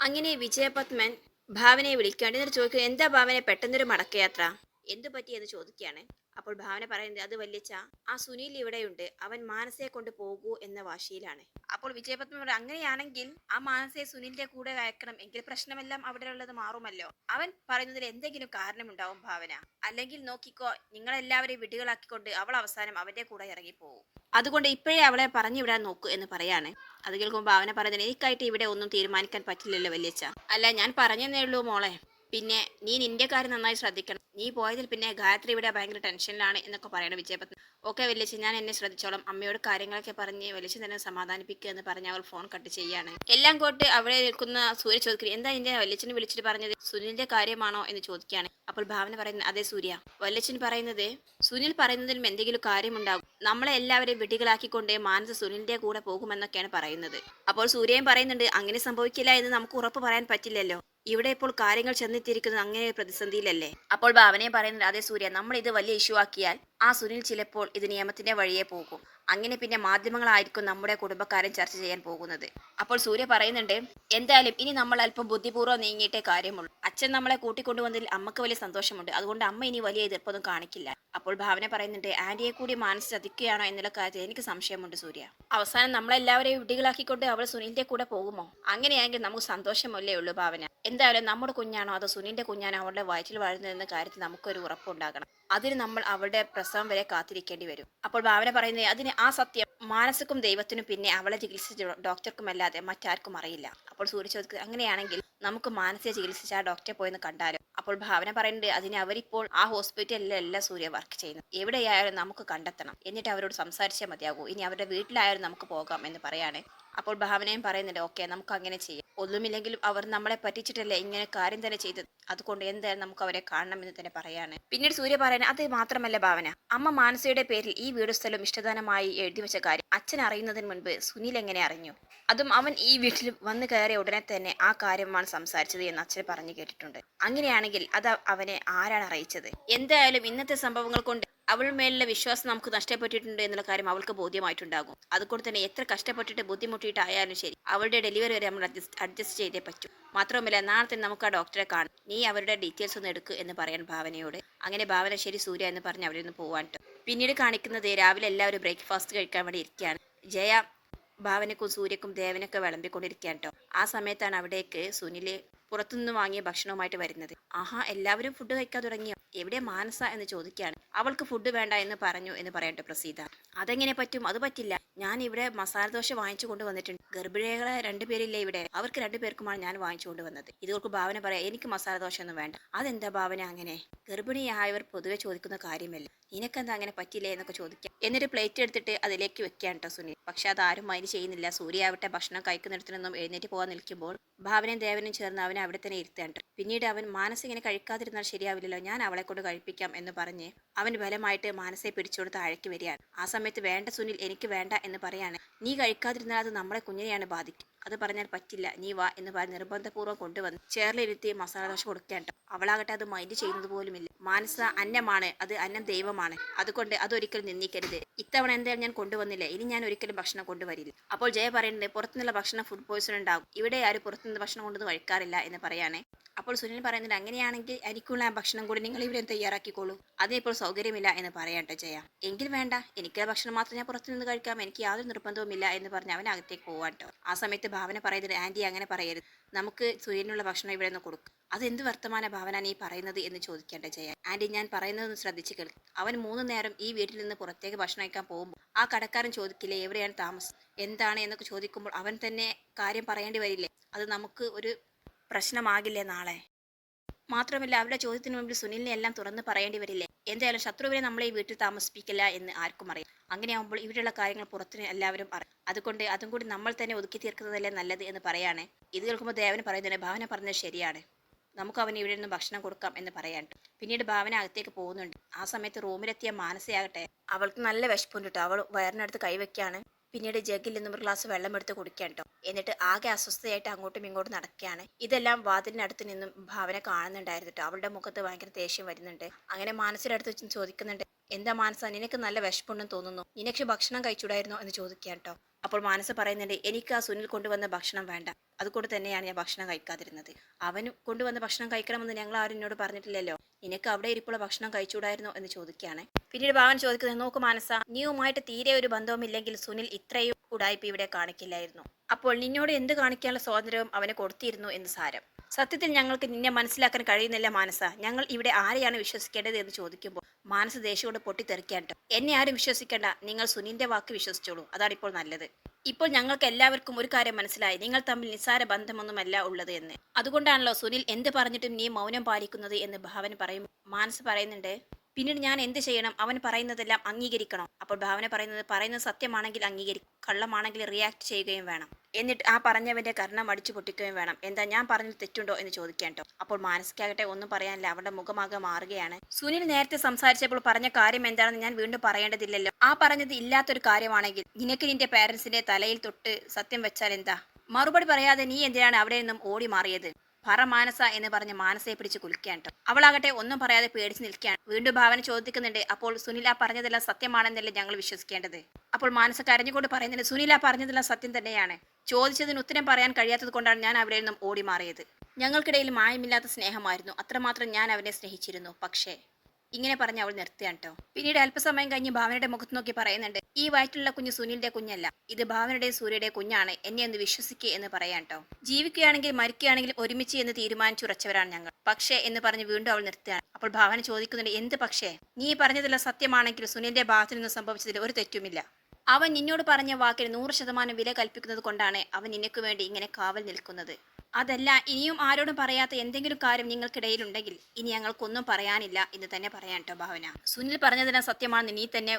അങ്ങനെ വിജയപത്മൻ ഭാവനയെ വിളിക്കാണ്ട് എന്നിട്ട് ചോദിക്കുക എന്താ ഭാവന പെട്ടെന്നൊരു മടക്കയാത്ര? എന്തു പറ്റി എന്ന് ചോദിക്കുകയാണ്. അപ്പോൾ ഭാവന പറയുന്നത് അത് വല്യച്ച ആ സുനിൽ ഇവിടെയുണ്ട്. അവൻ മാനസയെ കൊണ്ട് പോകൂ എന്ന വാശിയിലാണ്. അപ്പോൾ വിജയപത്മ പറയും അങ്ങനെയാണെങ്കിൽ ആ മാനസയെ സുനിലിന്റെ കൂടെ അയക്കണം. എങ്കിൽ പ്രശ്നമെല്ലാം അവിടെ ഉള്ളത് മാറുമല്ലോ. അവൻ പറയുന്നതിൽ എന്തെങ്കിലും കാരണമുണ്ടാവും ഭാവന. അല്ലെങ്കിൽ നോക്കിക്കോ നിങ്ങളെല്ലാവരെയും വിടുകളാക്കിക്കൊണ്ട് അവൾ അവസാനം അവന്റെ കൂടെ ഇറങ്ങിപ്പോകും അതുകൊണ്ട് ഇപ്പോഴേ അവളെ പറഞ്ഞു വിടാൻ നോക്കൂ എന്ന് പറയാണ്. അത് കേൾക്കുമ്പോൾ ഭാവന പറയുന്നത് എനിക്കായിട്ട് ഇവിടെ ഒന്നും തീരുമാനിക്കാൻ പറ്റില്ലല്ലോ വല്യച്ച അല്ല ഞാൻ പറഞ്ഞതേ ഉള്ളൂ മോളെ. പിന്നെ നീ നിന്റെ കാര്യം നന്നായി ശ്രദ്ധിക്കണം. നീ പോയതിൽ പിന്നെ ഗായത്രി ഇവിടെ ഭയങ്കര ടെൻഷനിലാണ് എന്നൊക്കെ പറയണം വിജയപത്നി ഓക്കെ വലിയച്ഛൻ ഞാൻ എന്നെ ശ്രദ്ധിച്ചോളാം. അമ്മയോട് കാര്യങ്ങളൊക്കെ പറഞ്ഞ് വലിയച്ഛൻ തന്നെ സമാധാനിപ്പിക്കുക എന്ന് പറഞ്ഞ് അവൾ ഫോൺ കട്ട് ചെയ്യാണ്. എല്ലാം കോട്ട് അവിടെ നിൽക്കുന്ന സൂര്യ ചോദിക്കുന്നത് എന്താ നിന്റെ വല്യച്ഛനെ വിളിച്ചിട്ട് പറഞ്ഞത്? സുനിലിന്റെ കാര്യമാണോ? എന്ന് ചോദിക്കുകയാണ്. അപ്പോൾ ഭാവന പറയുന്നത് അതെ സൂര്യ. വല്യച്ഛൻ പറയുന്നത് സുനിൽ പറയുന്നതിനും എന്തെങ്കിലും കാര്യമുണ്ടാകും. നമ്മളെ എല്ലാവരെയും വെടികളാക്കിക്കൊണ്ട് മാനസ സുനിലിന്റെ കൂടെ പോകുമെന്നൊക്കെയാണ് പറയുന്നത്. അപ്പോൾ സൂര്യയും പറയുന്നുണ്ട് അങ്ങനെ സംഭവിക്കില്ല എന്ന് നമുക്ക് ഉറപ്പ് പറയാൻ പറ്റില്ലല്ലോ. ഇവിടെ ഇപ്പോൾ കാര്യങ്ങൾ ചെന്നെത്തിയിരിക്കുന്നത് അങ്ങനെ പ്രതിസന്ധിയിലല്ലേ? അപ്പോൾ ഭാവനയെ പറയുന്നത് അതെ സൂര്യ നമ്മൾ ഇത് വലിയ ഇഷ്യൂ ആക്കിയാൽ ആ സുനിൽ ചിലപ്പോൾ ഇത് നിയമത്തിന്റെ വഴിയെ പോകും. അങ്ങനെ പിന്നെ മാധ്യമങ്ങളായിരിക്കും നമ്മുടെ കുടുംബക്കാരൻ ചർച്ച ചെയ്യാൻ പോകുന്നത്. അപ്പോൾ സൂര്യ പറയുന്നുണ്ട് എന്തായാലും ഇനി നമ്മൾ അല്പം ബുദ്ധിപൂർവം നീങ്ങിയിട്ടേ കാര്യമുള്ളൂ. അച്ഛൻ നമ്മളെ കൂട്ടിക്കൊണ്ടുവന്നതിൽ അമ്മയ്ക്ക് വലിയ സന്തോഷമുണ്ട്. അതുകൊണ്ട് അമ്മ ഇനി വലിയ എതിർപ്പൊന്നും കാണിക്കില്ല. അപ്പോൾ ഭാവന പറയുന്നുണ്ട് ആന്റിയെ കൂടി മാനസ് ചതിക്കുകയാണോ എന്നുള്ള കാര്യത്തിൽ എനിക്ക് സംശയമുണ്ട് സൂര്യ. അവസാനം നമ്മളെല്ലാവരെയും വിടികളാക്കിക്കൊണ്ട് അവൾ സുനിലിന്റെ കൂടെ പോകുമോ? അങ്ങനെയാണെങ്കിൽ നമുക്ക് സന്തോഷമല്ലേ ഉള്ളൂ ഭാവന. എന്തായാലും നമ്മുടെ കുഞ്ഞാണോ അതോ സുനിലിന്റെ കുഞ്ഞാണോ അവളുടെ വയറ്റിൽ വളരുന്നതെന്ന കാര്യത്തിൽ നമുക്കൊരു ഉറപ്പുണ്ടാകണം. അതിന് നമ്മൾ അവളുടെ പ്രസവം വരെ കാത്തിരിക്കേണ്ടി വരും. അപ്പോൾ ഭാവന പറയുന്നത് അതിന് ആ സത്യം മാനസിക്കും ദൈവത്തിനും പിന്നെ അവളെ ചികിത്സിച്ച ഡോക്ടർക്കും അല്ലാതെ മറ്റാർക്കും അറിയില്ല. അപ്പോൾ സൂര്യ അങ്ങനെയാണെങ്കിൽ നമുക്ക് മാനസിക ചികിത്സിച്ച ആ ഡോക്ടറെ പോയെന്ന് കണ്ടാലോ? അപ്പോൾ ഭാവന പറയുന്നുണ്ട് അതിന് അവരിപ്പോൾ ആ ഹോസ്പിറ്റലിലല്ല സൂര്യ വർക്ക് ചെയ്യുന്നത് എവിടെയായാലും നമുക്ക് കണ്ടെത്തണം. എന്നിട്ട് അവരോട് സംസാരിച്ചേ മതിയാകൂ. ഇനി അവരുടെ വീട്ടിലായാലും നമുക്ക് പോകാം എന്ന് പറയാണ്. അപ്പോൾ ഭാവനയും പറയുന്നുണ്ട് ഓക്കെ നമുക്ക് അങ്ങനെ ചെയ്യാം. ഒന്നുമില്ലെങ്കിലും അവർ നമ്മളെ പറ്റിച്ചിട്ടല്ലേ ഇങ്ങനെ കാര്യം തന്നെ ചെയ്തത്. അതുകൊണ്ട് എന്തായാലും നമുക്ക് അവരെ കാണണം എന്ന് തന്നെ പറയാണ്. പിന്നീട് സൂര്യ പറയാൻ അത് മാത്രമല്ല ഭാവന. അമ്മ മാനസയുടെ പേരിൽ ഈ വീട് സ്ഥലം ഇഷ്ടദാനമായി എഴുതി വെച്ച കാര്യം അച്ഛൻ അറിയുന്നതിന് മുൻപ് സുനിൽ എങ്ങനെ അറിഞ്ഞു? അതും അവൻ ഈ വീട്ടിൽ വന്നു കയറിയ ഉടനെ തന്നെ ആ കാര്യമാണ് സംസാരിച്ചത് എന്ന് അച്ഛൻ പറഞ്ഞു കേട്ടിട്ടുണ്ട്. അങ്ങനെയാണെങ്കിൽ അത് അവനെ ആരാണ് അറിയിച്ചത്? എന്തായാലും ഇന്നത്തെ സംഭവങ്ങൾ കൊണ്ട് അവൾ മേലുള്ള വിശ്വാസം നമുക്ക് നഷ്ടപ്പെട്ടിട്ടുണ്ട് എന്നുള്ള കാര്യം അവൾക്ക് ബോധ്യമായിട്ടുണ്ടാകും. അതുകൊണ്ട് തന്നെ എത്ര കഷ്ടപ്പെട്ടിട്ട് ബുദ്ധിമുട്ടിയിട്ടായാലും ശരി അവളുടെ ഡെലിവറി വരെ നമ്മൾ അഡ്ജസ്റ്റ് അഡ്ജസ്റ്റ് ചെയ്തേ പറ്റൂ. മാത്രമല്ല നാളെ തന്നെ നമുക്ക് ആ ഡോക്ടറെ കാണും. നീ അവരുടെ ഡീറ്റെയിൽസ് ഒന്ന് എടുക്കുക എന്ന് പറയാൻ ഭാവനയോട്. അങ്ങനെ ഭാവന ശരി സൂര്യ എന്ന് പറഞ്ഞ് അവരിൽ നിന്ന് പോവാൻ. പിന്നീട് കാണിക്കുന്നത് രാവിലെ എല്ലാവരും ബ്രേക്ക്ഫാസ്റ്റ് കഴിക്കാൻ വേണ്ടി ഇരിക്കുകയാണ്. ജയ ഭാവനക്കും സൂര്യക്കും ദേവനൊക്കെ വിളമ്പിക്കൊണ്ടിരിക്കുകയാണ് കേട്ടോ ആ സമയത്താണ് അവിടേക്ക് സുനിൽ പുറത്തുനിന്ന് വാങ്ങിയ ഭക്ഷണവുമായിട്ട് വരുന്നത്. ആഹാ എല്ലാവരും ഫുഡ് കഴിക്കാൻ തുടങ്ങിയോ? എവിടെ മാനസ എന്ന് ചോദിക്കുകയാണ്. അവൾക്ക് ഫുഡ് വേണ്ട എന്ന് പറഞ്ഞു എന്ന് പറയട്ടെ പ്രസീത. അതെങ്ങനെ പറ്റും? അത് പറ്റില്ല. ഞാൻ ഇവിടെ മസാല ദോശ വാങ്ങിച്ചു കൊണ്ടുവന്നിട്ടുണ്ട് ഗർഭിണികളെ രണ്ടുപേരില്ലേ ഇവിടെ? അവർക്ക് രണ്ടുപേർക്കുമാണ് ഞാൻ വാങ്ങിച്ചു കൊണ്ടുവന്നത് ഇതുകൾക്ക് ഭാവന പറയാം എനിക്ക് മസാല ദോശ ഒന്നും വേണ്ട. അതെന്താ ഭാവന അങ്ങനെ? ഗർഭിണിയായവർ പൊതുവെ ചോദിക്കുന്ന കാര്യമല്ല. നിനക്കെന്താ അങ്ങനെ പറ്റില്ലേ എന്നൊക്കെ ചോദിക്കാം. എന്നിട്ട് പ്ലേറ്റ് എടുത്തിട്ട് അതിലേക്ക് വെക്കാൻ കേട്ടോ സുനിൽ. പക്ഷെ അതാരും അതിന് ചെയ്യുന്നില്ല. സൂര്യ ആവട്ടെ ഭക്ഷണം കഴിക്കുന്നിടത്തു നിന്നും എഴുന്നേറ്റ് പോകാൻ നിൽക്കുമ്പോൾ ഭാവനയും ദേവനും ചേർന്ന് അവനെ അവിടെ തന്നെ ഇരുത്തേണ്ട. പിന്നീട് അവൻ മാനസ് ഇങ്ങനെ കഴിക്കാതിരുന്നാൽ ശരിയാവില്ലല്ലോ. ഞാൻ അവളെ കൊണ്ട് കഴിപ്പിക്കാം എന്ന് പറഞ്ഞ് അവൻ ബലമായിട്ട് മാനസയെ പിടിച്ചുകൊടുത്ത് താഴേക്ക് വരികയാണ്. ആ സമയത്ത് വേണ്ട സുനിൽ എനിക്ക് വേണ്ട എന്ന് പറയാണ്. നീ കഴിക്കാതിരുന്നാൽ അത് നമ്മളെ കുഞ്ഞിനെയാണ് ബാധിക്കും. അത് പറഞ്ഞാൽ പറ്റില്ല. നീ വാ എന്ന് പറഞ്ഞ് നിർബന്ധപൂർവം കൊണ്ടുവന്ന് ചേർലിരുത്തി മസാല ദോശ കൊടുക്കാൻ ട്ടോ. അവളാകട്ടെ അത് മൈൻഡ് ചെയ്യുന്നത് പോലുമില്ല. മാനസ അന്നമാണ്. അത് അന്നം ദൈവമാണ്. അതുകൊണ്ട് അതൊരിക്കലും നിന്ദിക്കരുത്. ഇത്തവണ എന്തായാലും ഞാൻ കൊണ്ടുവന്നില്ല. ഇനി ഞാൻ ഒരിക്കലും ഭക്ഷണം കൊണ്ടുവരില്ല. അപ്പോൾ ജയ പറയുന്നത് പുറത്തുനിന്നുള്ള ഭക്ഷണം ഫുഡ് പോയിസൺ ഉണ്ടാകും. ഇവിടെ ആരും പുറത്തുനിന്ന് ഭക്ഷണം കൊണ്ടുവന്ന് കഴിക്കാറില്ല എന്ന് പറയാനേ അപ്പോൾ സുനിൽ പറയുന്നുണ്ട് അങ്ങനെയാണെങ്കിൽ എനിക്കുള്ള ആ ഭക്ഷണം കൂടി നിങ്ങൾ ഇവിടെ തയ്യാറാക്കിക്കോളൂ. അതിനിപ്പോൾ സൗകര്യമില്ല എന്ന് പറയട്ടെ ജയ. എങ്കിൽ വേണ്ട. എനിക്ക് ഭക്ഷണം മാത്രം ഞാൻ പുറത്തുനിന്ന് കഴിക്കാം. എനിക്ക് യാതൊരു നിർബന്ധവുമില്ല എന്ന് പറഞ്ഞ് അവൻ അകത്തേക്ക് പോവാട്ടോ ആ സമയത്ത് ഭാവന പറയുന്നത് ആന്റി അങ്ങനെ പറയരുത്. നമുക്ക് സൂര്യനുള്ള ഭക്ഷണം ഇവിടെ നിന്ന് കൊടുക്കും. അതെന്ത് വർത്തമാന ഭാവന നീ പറയുന്നത് എന്ന് ചോദിക്കേണ്ട ജയ. ആന്റി ഞാൻ പറയുന്നതൊന്ന് ശ്രദ്ധിച്ച് കേൾക്കും അവൻ മൂന്ന് നേരം ഈ വീട്ടിൽ നിന്ന് പുറത്തേക്ക് ഭക്ഷണം കഴിക്കാൻ പോകുമ്പോൾ ആ കടക്കാരൻ ചോദിക്കില്ലേ എവിടെയാണ് താമസം? എന്താണ്? എന്നൊക്കെ ചോദിക്കുമ്പോൾ അവൻ തന്നെ കാര്യം പറയേണ്ടി വരില്ലേ? അത് നമുക്ക് ഒരു പ്രശ്നമാകില്ലേ നാളെ? മാത്രമല്ല അവരുടെ ചോദ്യത്തിന് മുമ്പിൽ സുനിലിനെ എല്ലാം തുറന്ന് പറയേണ്ടി വരില്ലേ? എന്തായാലും ശത്രുവിനെ നമ്മളെ ഈ വീട്ടിൽ താമസിപ്പിക്കില്ല എന്ന് ആർക്കും അറിയാം. അങ്ങനെയാകുമ്പോൾ ഇവിടെയുള്ള കാര്യങ്ങൾ പുറത്തിന് എല്ലാവരും അറിയും. അതുകൊണ്ട് അതും കൂടി നമ്മൾ തന്നെ ഒതുക്കി തീർക്കുന്നതല്ലേ നല്ലത് എന്ന് പറയാണ്. ഇത് കേൾക്കുമ്പോൾ ദേവന് പറയുന്നത് ഭാവന പറഞ്ഞത് ശരിയാണ്. നമുക്ക് അവന് ഇവിടെ നിന്ന് ഭക്ഷണം കൊടുക്കാം എന്ന് പറയാൻ. പിന്നീട് ഭാവന അകത്തേക്ക് പോകുന്നുണ്ട്. ആ സമയത്ത് റൂമിലെത്തിയ മാനസയാകട്ടെ അവൾക്ക് നല്ല വിശപ്പുണ്ട് കേട്ടോ. അവൾ വയറിനടുത്ത് കൈവയ്ക്കാണ്. പിന്നീട് ജഗ്ഗിൽ നിന്നും ഒരു ഗ്ലാസ് വെള്ളം എടുത്ത് കുടിക്കാൻ കേട്ടോ എന്നിട്ട് ആകെ അസ്വസ്ഥയായിട്ട് അങ്ങോട്ടും ഇങ്ങോട്ടും നടക്കുകയാണ്. ഇതെല്ലാം വാതിലിനടുത്ത് നിന്നും ഭാവന കാണുന്നുണ്ടായിരുന്നു കേട്ടോ അവളുടെ മുഖത്ത് ഭയങ്കര ദേഷ്യം വരുന്നുണ്ട്. അങ്ങനെ മാനസിനടുത്ത് വെച്ച് ചോദിക്കുന്നുണ്ട് എന്താ മാനസ നിനക്ക് നല്ല വിശപ്പുണ്ടെന്ന് തോന്നുന്നു. നിനക്ക് ഭക്ഷണം കഴിച്ചൂടായിരുന്നോ? എന്ന് ചോദിക്കാൻ കേട്ടോ അപ്പോൾ മാനസ പറയുന്നുണ്ട് എനിക്ക് ആ സുനിൽ കൊണ്ടുവന്ന ഭക്ഷണം വേണ്ട. അതുകൊണ്ട് തന്നെയാണ് ഞാൻ ഭക്ഷണം കഴിക്കാതിരുന്നത്. അവൻ കൊണ്ടുവന്ന ഭക്ഷണം കഴിക്കണമെന്ന് ഞങ്ങൾ ആരും എന്നോട് പറഞ്ഞിട്ടില്ലല്ലോ. നിനക്ക് അവിടെ ഇരിപ്പുള്ള ഭക്ഷണം കഴിച്ചുകൂടായിരുന്നോ എന്ന് ചോദിക്കുകയാണ്. പിന്നീട് ഭാവൻ ചോദിക്കുന്നത് നോക്ക് മാനസ നീയുമായിട്ട് തീരെ ഒരു ബന്ധവുമില്ലെങ്കിൽ സുനിൽ ഇത്രയും ഉടായ്പ ഇവിടെ കാണിക്കില്ലായിരുന്നു. അപ്പോൾ നിന്നോട് എന്ത് കാണിക്കാനുള്ള സ്വാതന്ത്ര്യവും അവന് കൊടുത്തിരുന്നു എന്ന് സാരം? സത്യത്തിൽ ഞങ്ങൾക്ക് നിന്നെ മനസ്സിലാക്കാൻ കഴിയുന്നില്ല മാനസ. ഞങ്ങൾ ഇവിടെ ആരെയാണ് വിശ്വസിക്കേണ്ടത് എന്ന് ചോദിക്കുമ്പോൾ മാനസ ദേഷ്യോട് പൊട്ടിത്തെറിക്കാട്ടോ എന്നെ ആരും വിശ്വസിക്കേണ്ട. നിങ്ങൾ സുനിന്റെ വാക്ക് വിശ്വസിച്ചോളൂ. അതാണ് ഇപ്പോൾ നല്ലത്. ഇപ്പോൾ ഞങ്ങൾക്ക് എല്ലാവർക്കും ഒരു കാര്യം മനസ്സിലായി. നിങ്ങൾ തമ്മിൽ നിസ്സാര ബന്ധമൊന്നുമല്ല ഉള്ളത് എന്ന്. അതുകൊണ്ടാണല്ലോ സുനിൽ എന്ത് പറഞ്ഞിട്ടും നീ മൗനം പാലിക്കുന്നത് എന്ന് ഭാവന പറയും മാനസ് പറയുന്നുണ്ട് പിന്നീട് ഞാൻ എന്ത് ചെയ്യണം? അവൻ പറയുന്നതെല്ലാം അംഗീകരിക്കണം. അപ്പോൾ ഭാവന പറയുന്നത് പറയുന്നത് സത്യമാണെങ്കിൽ അംഗീകരിക്കും കള്ളമാണെങ്കിൽ റിയാക്ട് ചെയ്യുകയും വേണം. എന്നിട്ട് ആ പറഞ്ഞവന്റെ കർണം അടിച്ചു പൊട്ടിക്കുകയും വേണം. എന്താ ഞാൻ പറഞ്ഞത് തെറ്റുണ്ടോ എന്ന് ചോദിക്കാൻ ട്ടോ. അപ്പോൾ മാനസികാകട്ടെ ഒന്നും പറയാനില്ല. അവരുടെ മുഖമാകെ മാറുകയാണ്. സുനിൽ നേരത്തെ സംസാരിച്ചപ്പോൾ പറഞ്ഞ കാര്യം എന്താണെന്ന് ഞാൻ വീണ്ടും പറയേണ്ടതില്ലല്ലോ. ആ പറഞ്ഞത് ഇല്ലാത്തൊരു കാര്യമാണെങ്കിൽ നിനക്ക് നിന്റെ പേരൻസിന്റെ തലയിൽ തൊട്ട് സത്യം വെച്ചാൽ എന്താ? മറുപടി പറയാതെ നീ എന്തിനാണ് അവിടെ നിന്നും ഓടി മാറിയത്? പറ മാനസ എന്ന് പറഞ്ഞ് മാനസയെ പിടിച്ച് കുലിക്കാൻ കേട്ടോ. അവളാകട്ടെ ഒന്നും പറയാതെ പേടിച്ച് നിൽക്കുകയാണ്. വീണ്ടും ഭാവന ചോദിക്കുന്നുണ്ട് അപ്പോൾ സുനില പറഞ്ഞതെല്ലാം സത്യമാണെന്നല്ലേ ഞങ്ങൾ വിശ്വസിക്കേണ്ടത്? അപ്പോൾ മാനസ കരഞ്ഞുകൊണ്ട് പറയുന്നുണ്ട് സുനില പറഞ്ഞതെല്ലാം സത്യം തന്നെയാണ്. ചോദിച്ചതിന് ഉത്തരം പറയാൻ കഴിയാത്തത് കൊണ്ടാണ് ഞാൻ അവിടെ നിന്നും ഓടി മാറിയത്. ഞങ്ങൾക്കിടയിൽ മായമില്ലാത്ത സ്നേഹമായിരുന്നു. അത്രമാത്രം ഞാൻ അവനെ സ്നേഹിച്ചിരുന്നു. പക്ഷേ ഇങ്ങനെ പറഞ്ഞ് അവൾ നിർത്തിയാണ് കേട്ടോ. പിന്നീട് അല്പസമയം കഴിഞ്ഞ് ഭാവനയുടെ മുഖത്ത് നോക്കി പറയുന്നുണ്ട് ഈ വയറ്റിലുള്ള കുഞ്ഞ് സുനിലിന്റെ കുഞ്ഞല്ല. ഇത് ഭാവനയുടെയും സൂര്യയുടെ കുഞ്ഞാണ്. എന്നെ ഒന്ന് വിശ്വസിക്കുക എന്ന് പറയാൻ കേട്ടോ. ജീവിക്കുകയാണെങ്കിൽ മരിക്കുകയാണെങ്കിൽ ഒരുമിച്ച് എന്ന് തീരുമാനിച്ചുറച്ചവരാണ് ഞങ്ങൾ. പക്ഷേ എന്ന് പറഞ്ഞ് വീണ്ടും അവൾ നിർത്തിയാണ് അപ്പോൾ ഭാവന ചോദിക്കുന്നുണ്ട് എന്ത് പക്ഷേ? നീ പറഞ്ഞതെല്ലാം സത്യമാണെങ്കിൽ സുനിലിന്റെ ഭാഗത്തു നിന്ന് സംഭവിച്ചതിൽ ഒരു തെറ്റുമില്ല. അവൻ നിന്നോട് പറഞ്ഞ വാക്കിന് നൂറ് ശതമാനം വില കൽപ്പിക്കുന്നത് കൊണ്ടാണ് അവൻ നിനക്ക് വേണ്ടി ഇങ്ങനെ കാവൽ നിൽക്കുന്നത്. അതല്ല ഇനിയും ആരോടും പറയാത്ത എന്തെങ്കിലും കാര്യം നിങ്ങൾക്കിടയിലുണ്ടെങ്കിൽ ഇനി ഞങ്ങൾക്കൊന്നും പറയാനില്ല എന്ന് തന്നെ പറയാൻ കേട്ടോ ഭാവന. സുനിൽ പറഞ്ഞതിന് സത്യമാണെന്ന് നീ തന്നെ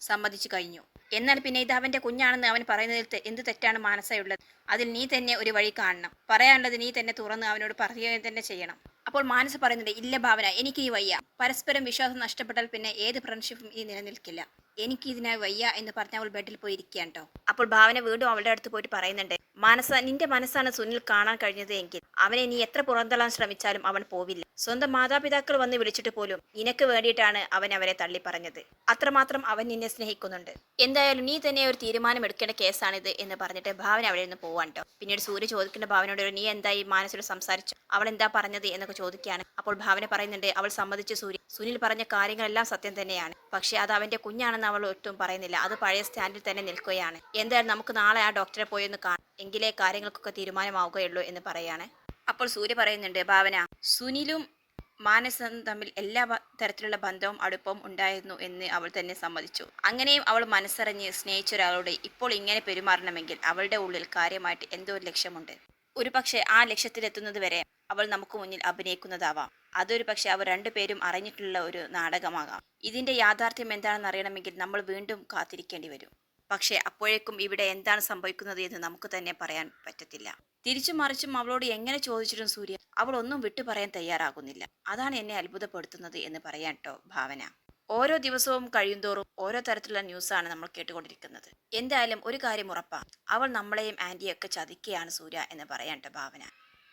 സമ്മതിച്ചു കഴിഞ്ഞു. എന്നാൽ പിന്നെ ഇത് അവന്റെ കുഞ്ഞാണെന്ന് അവൻ പറയുന്നതിൽ എന്ത് തെറ്റാണ് മാനസയുള്ളത്? അതിൽ നീ തന്നെ ഒരു വഴി കാണണം. പറയാനുള്ളത് നീ തന്നെ തുറന്ന് അവനോട് പറയുക തന്നെ ചെയ്യണം. അപ്പോൾ മാനസ പറയുന്നുണ്ട് ഇല്ല ഭാവന എനിക്ക് ഈ വയ്യ. പരസ്പരം വിശ്വാസം നഷ്ടപ്പെട്ടാൽ പിന്നെ ഏത് ഫ്രണ്ട്ഷിപ്പും ഇനി നിലനിൽക്കില്ല. എനിക്ക് ഇതിനായി വയ്യ എന്ന് പറഞ്ഞ് അവൾ ബെഡിൽ പോയി ഇരിക്കുകയാണ് കേട്ടോ അപ്പോൾ ഭാവന വീണ്ടും അവളുടെ അടുത്ത് പോയിട്ട് പറയുന്നുണ്ട് മനസ്സ നിന്റെ മനസ്സാണ് സുനിൽ കാണാൻ കഴിഞ്ഞത് എങ്കിൽ അവനെ നീ എത്ര പുറന്തള്ളാൻ ശ്രമിച്ചാലും അവൻ പോവില്ല. സ്വന്തം മാതാപിതാക്കൾ വന്ന് വിളിച്ചിട്ട് പോലും നിനക്ക് വേണ്ടിയിട്ടാണ് അവൻ അവരെ തള്ളി പറഞ്ഞത്. അത്രമാത്രം അവൻ നിന്നെ സ്നേഹിക്കുന്നുണ്ട്. എന്തായാലും നീ തന്നെ ഒരു തീരുമാനം എടുക്കേണ്ട കേസാണിത് എന്ന് പറഞ്ഞിട്ട് ഭാവന അവിടെ നിന്ന് പോവാൻ കേട്ടോ പിന്നീട് സൂര്യ ചോദിക്കുന്ന ഭാവനയോട് നീ എന്തായി മാനസോട് സംസാരിച്ചു? അവൾ എന്താ പറഞ്ഞത്? എന്നൊക്കെ ചോദിക്കുകയാണ്. അപ്പോൾ ഭാവന പറയുന്നുണ്ട് അവൾ സമ്മതിച്ചു സൂര്യ. സുനിൽ പറഞ്ഞ കാര്യങ്ങളെല്ലാം സത്യം തന്നെയാണ്. പക്ഷെ അത് അവന്റെ കുഞ്ഞാണെന്ന് അവൾ ഒട്ടും പറയുന്നില്ല. അത് പഴയ സ്റ്റാൻഡിൽ തന്നെ നിൽക്കുകയാണ്. എന്തായാലും നമുക്ക് നാളെ ആ ഡോക്ടറെ പോയി ഒന്ന് കാണാം. എങ്കിലേ കാര്യങ്ങൾക്കൊക്കെ തീരുമാനമാവുകയുള്ളൂ എന്ന് പറയാണ്. അപ്പോൾ സൂര്യ പറയുന്നുണ്ട് ഭാവന സുനിലും മാനസും തമ്മിൽ എല്ലാ തരത്തിലുള്ള ബന്ധവും അടുപ്പവും ഉണ്ടായിരുന്നു എന്ന് അവൾ തന്നെ സമ്മതിച്ചു. അങ്ങനെയും അവൾ മനസ്സറിഞ്ഞ് സ്നേഹിച്ച ഒരാളോട് ഇപ്പോൾ ഇങ്ങനെ പെരുമാറണമെങ്കിൽ അവളുടെ ഉള്ളിൽ കാര്യമായിട്ട് എന്തോ ഒരു ലക്ഷ്യമുണ്ട്. ഒരു പക്ഷേ ആ ലക്ഷ്യത്തിലെത്തുന്നത് വരെ അവൾ നമുക്ക് മുന്നിൽ അഭിനയിക്കുന്നതാവാം. അതൊരു പക്ഷെ അവർ രണ്ടുപേരും അറിഞ്ഞിട്ടുള്ള ഒരു നാടകമാകാം. ഇതിന്റെ യാഥാർത്ഥ്യം എന്താണെന്ന് അറിയണമെങ്കിൽ നമ്മൾ വീണ്ടും കാത്തിരിക്കേണ്ടി വരും. പക്ഷേ അപ്പോഴേക്കും ഇവിടെ എന്താണ് സംഭവിക്കുന്നത് എന്ന് നമുക്ക് തന്നെ പറയാൻ പറ്റത്തില്ല. തിരിച്ചു മറിച്ചും അവളോട് എങ്ങനെ ചോദിച്ചിട്ടും സൂര്യ അവൾ ഒന്നും വിട്ടു പറയാൻ തയ്യാറാകുന്നില്ല. അതാണ് എന്നെ അത്ഭുതപ്പെടുത്തുന്നത് എന്ന് പറയാൻ കേട്ടോ ഭാവന. ഓരോ ദിവസവും കഴിയുന്തോറും ഓരോ തരത്തിലുള്ള ന്യൂസാണ് നമ്മൾ കേട്ടുകൊണ്ടിരിക്കുന്നത്. എന്തായാലും ഒരു കാര്യം ഉറപ്പാണ് അവൾ നമ്മളെയും ആന്റിയൊക്കെ ചതിക്കുകയാണ് സൂര്യ എന്ന് പറയാൻ കേട്ടോ ഭാവന.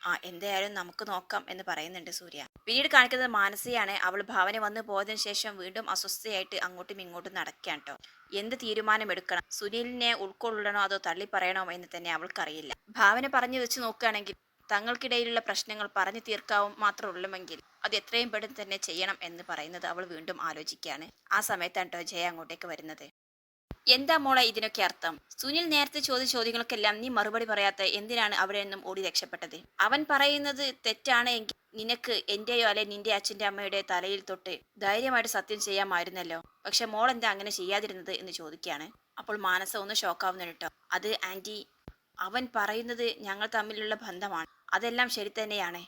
ആ എന്തായാലും നമുക്ക് നോക്കാം എന്ന് പറയുന്നുണ്ട് സൂര്യ. പിന്നീട് കാണിക്കുന്നത് മാനസിയാണ് അവൾ ഭാവന വന്നു പോയതിനു ശേഷം വീണ്ടും അസ്വസ്ഥയായിട്ട് അങ്ങോട്ടും ഇങ്ങോട്ടും കേട്ടോ എന്ത് തീരുമാനം എടുക്കണം? സുനിലിനെ ഉൾക്കൊള്ളണോ അതോ തള്ളി പറയണോ എന്ന് തന്നെ അവൾക്കറിയില്ല. ഭാവന പറഞ്ഞു വെച്ച് നോക്കുകയാണെങ്കിൽ തങ്ങൾക്കിടയിലുള്ള പ്രശ്നങ്ങൾ പറഞ്ഞു തീർക്കാവും മാത്രമുള്ളുമെങ്കിൽ അത് എത്രയും പെട്ടെന്ന് തന്നെ ചെയ്യണം എന്ന് പറയുന്നത് അവൾ വീണ്ടും ആലോചിക്കുകയാണ്. ആ സമയത്താണ് ജയ അങ്ങോട്ടേക്ക് വരുന്നത്. എന്താ മോളെ ഇതിനൊക്കെ അർത്ഥം? സുനിൽ നേരത്തെ ചോദിച്ച ചോദ്യങ്ങൾക്കെല്ലാം നീ മറുപടി പറയാത്ത എന്തിനാണ് അവിടെ നിന്നും ഓടി രക്ഷപ്പെട്ടത്? അവൻ പറയുന്നത് തെറ്റാണ് എങ്കിൽ നിനക്ക് എന്റെയോ അല്ലെ നിന്റെ അച്ഛന്റെ അമ്മയുടെ തലയിൽ തൊട്ട് ധൈര്യമായിട്ട് സത്യം ചെയ്യാമായിരുന്നല്ലോ. പക്ഷെ മോൾ എന്താ അങ്ങനെ ചെയ്യാതിരുന്നത് എന്ന് ചോദിക്കുകയാണ്. അപ്പോൾ മാനസ ഒന്ന് ഷോക്കാവുന്ന കേട്ടോ. അത് ആന്റി അവൻ പറയുന്നത് ഞങ്ങൾ തമ്മിലുള്ള ബന്ധമാണ്. അതെല്ലാം ശരി തന്നെയാണ്.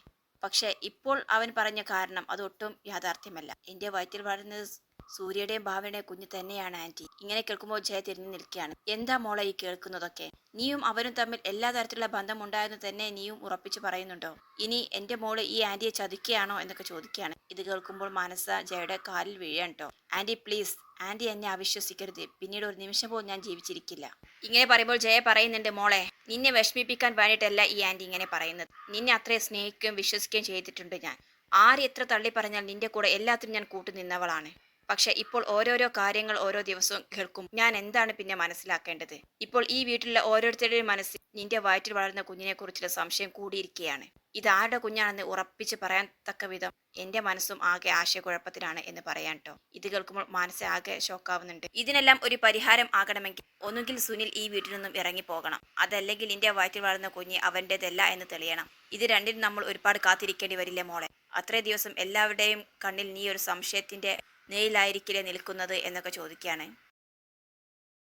പക്ഷെ ഇപ്പോൾ അവൻ പറഞ്ഞ കാരണം അതൊട്ടും യാഥാർത്ഥ്യമല്ല. എന്റെ വയറ്റിൽ വളരുന്നത് സൂര്യയുടെയും ഭാവനയുടെയും കുഞ്ഞ് തന്നെയാണ് ആന്റി. ഇങ്ങനെ കേൾക്കുമ്പോൾ ജയ തിരിഞ്ഞു നിൽക്കുകയാണ്. എന്താ മോളെ ഈ കേൾക്കുന്നതൊക്കെ? നീയും അവനും തമ്മിൽ എല്ലാ തരത്തിലുള്ള ബന്ധം ഉണ്ടായെന്ന് തന്നെ നീയും ഉറപ്പിച്ചു പറയുന്നുണ്ടോ? ഇനി എന്റെ മോൾ ഈ ആന്റിയെ ചതിക്കുകയാണോ എന്നൊക്കെ ചോദിക്കുകയാണ്. ഇത് കേൾക്കുമ്പോൾ മനസ്സ ജയയുടെ കാലിൽ വീഴാണ് ആന്റി പ്ലീസ്. ആന്റി എന്നെ അവിശ്വസിക്കരുത്. പിന്നീട് ഒരു നിമിഷം പോലും ഞാൻ ജീവിച്ചിരിക്കില്ല. ഇങ്ങനെ പറയുമ്പോൾ ജയ പറയുന്നുണ്ട് മോളെ നിന്നെ വിഷമിപ്പിക്കാൻ വേണ്ടിയിട്ടല്ല ഈ ആന്റി ഇങ്ങനെ പറയുന്നത്. നിന്നെ അത്രയും സ്നേഹിക്കുകയും വിശ്വസിക്കുകയും ചെയ്തിട്ടുണ്ട് ഞാൻ. ആര് എത്ര തള്ളി പറഞ്ഞാൽ നിന്റെ കൂടെ എല്ലാത്തിനും ഞാൻ കൂട്ടു നിന്നവളാണ് പക്ഷെ ഇപ്പോൾ ഓരോരോ കാര്യങ്ങൾ ഓരോ ദിവസവും കേൾക്കും. ഞാൻ എന്താണ് പിന്നെ മനസ്സിലാക്കേണ്ടത്? ഇപ്പോൾ ഈ വീട്ടിലെ ഓരോരുത്തരുടെയും മനസ്സിൽ നിന്റെ വയറ്റിൽ വളർന്ന കുഞ്ഞിനെ കുറിച്ചുള്ള സംശയം കൂടിയിരിക്കുകയാണ്. ഇത് ആരുടെ കുഞ്ഞാണെന്ന് ഉറപ്പിച്ച് പറയാൻ തക്ക വിധം എന്റെ മനസ്സും ആകെ ആശയക്കുഴപ്പത്തിലാണ് എന്ന് പറയാൻ കേട്ടോ ഇത് കേൾക്കുമ്പോൾ മനസ്സ് ആകെ ഷോക്കാവുന്നുണ്ട്. ഇതിനെല്ലാം ഒരു പരിഹാരം ആകണമെങ്കിൽ ഒന്നുകിൽ സുനിൽ ഈ വീട്ടിൽ നിന്നും ഇറങ്ങി പോകണം. അതല്ലെങ്കിൽ നിന്റെ വയറ്റിൽ വളർന്ന കുഞ്ഞ് അവന്റെതല്ല എന്ന് തെളിയണം. ഇത് രണ്ടിനും നമ്മൾ ഒരുപാട് കാത്തിരിക്കേണ്ടി വരില്ലേ മോളെ? അത്രേ ദിവസം എല്ലാവരുടെയും കണ്ണിൽ നീ ഒരു സംശയത്തിന്റെ നെയിലായിരിക്കില്ലേ നിൽക്കുന്നത് എന്നൊക്കെ ചോദിക്കുകയാണ്.